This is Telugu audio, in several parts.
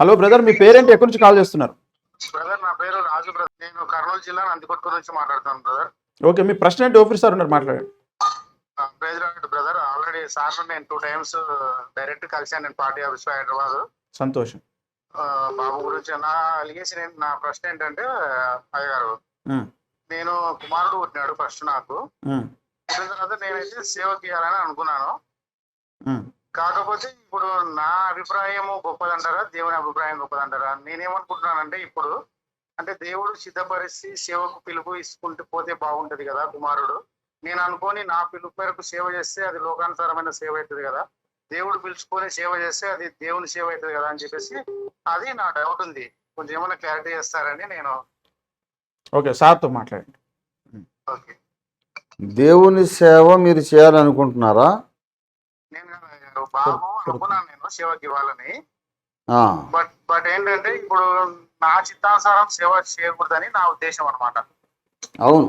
హలో బ్రదర్ మీ పేరేంటి? ఎక్కడి నుంచి కాల్ చేస్తున్నారు? బ్రదర్ నా పేరు రాజు బ్రదర్. నేను కర్నూలు జిల్లా నందికొట్కూరు నుంచి మాట్లాడుతాను బ్రదర్. ఓకే మీ ప్రశ్న ఏంటి? ఆఫీస్ సార్ ఉన్నారు మాట్లాడండి. ప్రెసిడెంట్ బ్రదర్ ఆల్రెడీ సార్ నేను టూ టైమ్స్ డైరెక్ట్ కలిసాను నేను పార్టీ ఆఫీస్లో హైదరాబాద్. సంతోషం. బాబు గురించి నా అలిగేషన్ నా ప్రశ్న ఏంటంటే అయ్య గారు ఉమ్, నేను కుమారుడు పుట్టినాడు ఫస్ట్ నాకు. పుట్టిన తర్వాత నేనైతే సేవ చేయాలని అనుకున్నాను. కాకపోతే ఇప్పుడు నా అభిప్రాయం గొప్పదంటారా? దేవుని అభిప్రాయం గొప్పదంటారా? నేనేమనుకుంటున్నానంటే ఇప్పుడు అంటే దేవుడు సిద్ధపరిచి సేవకు పిలుపు ఇసుకుంటూ పోతే బాగుంటది కదా కుమారుడు. నేను అనుకొని నా పిలుపు మేరకు సేవ చేస్తే అది లోకానుసారమైన సేవ అవుతుంది కదా. దేవుడు పిలుచుకొని సేవ చేస్తే అది దేవుని సేవ అవుతుంది కదా అని చెప్పేసి అది నా డౌట్ ఉంది. కొంచెం ఏమైనా క్లారిటీ చేస్తారని నేను ఓకే సార్తో మాట్లాడండి. ఓకే. దేవుని సేవ మీరు చేయాలనుకుంటున్నారా? నేను బాబు అనుకున్నాను నేను సేవకి ఇవ్వాలని. బట్ బట్ ఏంటంటే ఇప్పుడు నా చిత్తానుసారం సేవ చేయకూడదని నా ఉద్దేశం అనమాట అవును.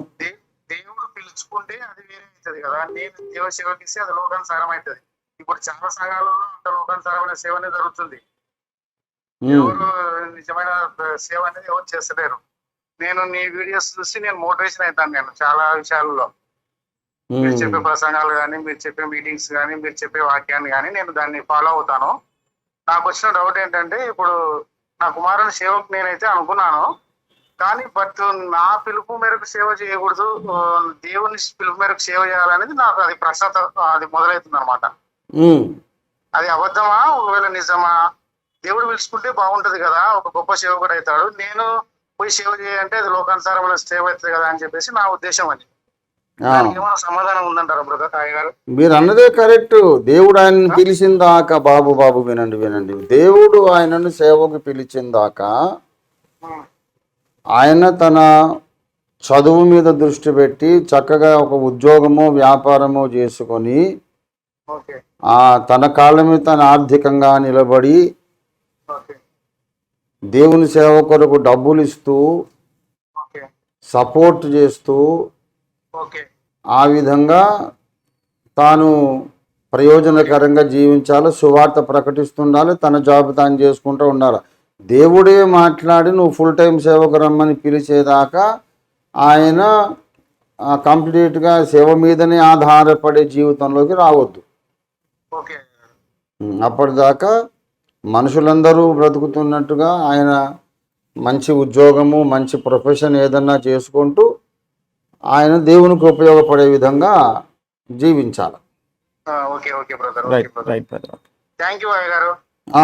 దేవుడు పిలుచుకుంటే అది వేరే అవుతుంది కదా. నేను దేవ సేవకి ఇస్తే అది లోకానుసారం అవుతుంది ఇప్పుడు చాలా సంఘాలలో అంత లోకానుసారమైన సేవనే జరుగుతుంది. ఎవరు నిజమైన సేవ అనేది ఎవరు చేస్తలేరు. నేను నీ వీడియోస్ చూసి నేను మోటివేషన్ అవుతాను నేను చాలా విషయాలలో. మీరు చెప్పే ప్రసంగాలు కానీ మీరు చెప్పే మీటింగ్స్ కానీ మీరు చెప్పే వాక్యాన్ని కానీ నేను దాన్ని ఫాలో అవుతాను. నాకు వచ్చిన డౌట్ ఏంటంటే ఇప్పుడు నా కుమారుని సేవకు నేనైతే అనుకున్నాను. కానీ బట్ నా పిలుపు మేరకు సేవ చేయకూడదు. దేవుని పిలుపు మేరకు సేవ చేయాలనేది నాకు అది ప్రశ్న అది మొదలవుతుంది అనమాట అది అబద్ధమా? ఒకవేళ నిజమా? దేవుడు పిలుచుకుంటే బాగుంటది కదా. ఒక గొప్ప సేవకుడు అవుతాడు. నేను పోయి సేవ చేయాలంటే అది లోకానుసారమైన సేవ అవుతుంది కదా అని చెప్పేసి నా ఉద్దేశం అది. సమాధానం ఉందంటారా మీరు అన్నదే కరెక్ట్. దేవుడు ఆయనను పిలిచిన దాకా బాబు బాబు వినండి వినండి. దేవుడు ఆయనను సేవకు పిలిచిన దాకా ఉమ్, ఆయన తన చదువు మీద దృష్టి పెట్టి చక్కగా ఒక ఉద్యోగము వ్యాపారము చేసుకొని తన కాళ్ళ మీద తను ఆర్థికంగా నిలబడి దేవుని సేవ కొరకు డబ్బులు ఇస్తూ సపోర్ట్ చేస్తూ ఆ విధంగా తాను ప్రయోజనకరంగా జీవించాలి సువార్త ప్రకటిస్తుండాలి తన జాబ్ తాను చేసుకుంటూ ఉండాలి. దేవుడే మాట్లాడి నువ్వు ఫుల్ టైం సేవకు రమ్మని పిలిచేదాకా ఆయన కంప్లీట్గా సేవ మీదనే ఆధారపడే జీవితంలోకి రావద్దు. అప్పటిదాకా మనుషులందరూ బ్రతుకుతున్నట్టుగా ఆయన మంచి ఉద్యోగము మంచి ప్రొఫెషన్ ఏదన్నా చేసుకుంటూ ఆయన దేవునికి ఉపయోగపడే విధంగా జీవించాలి. ఆ, okay okay brother okay right brother right brother thank you గారు. ఆ,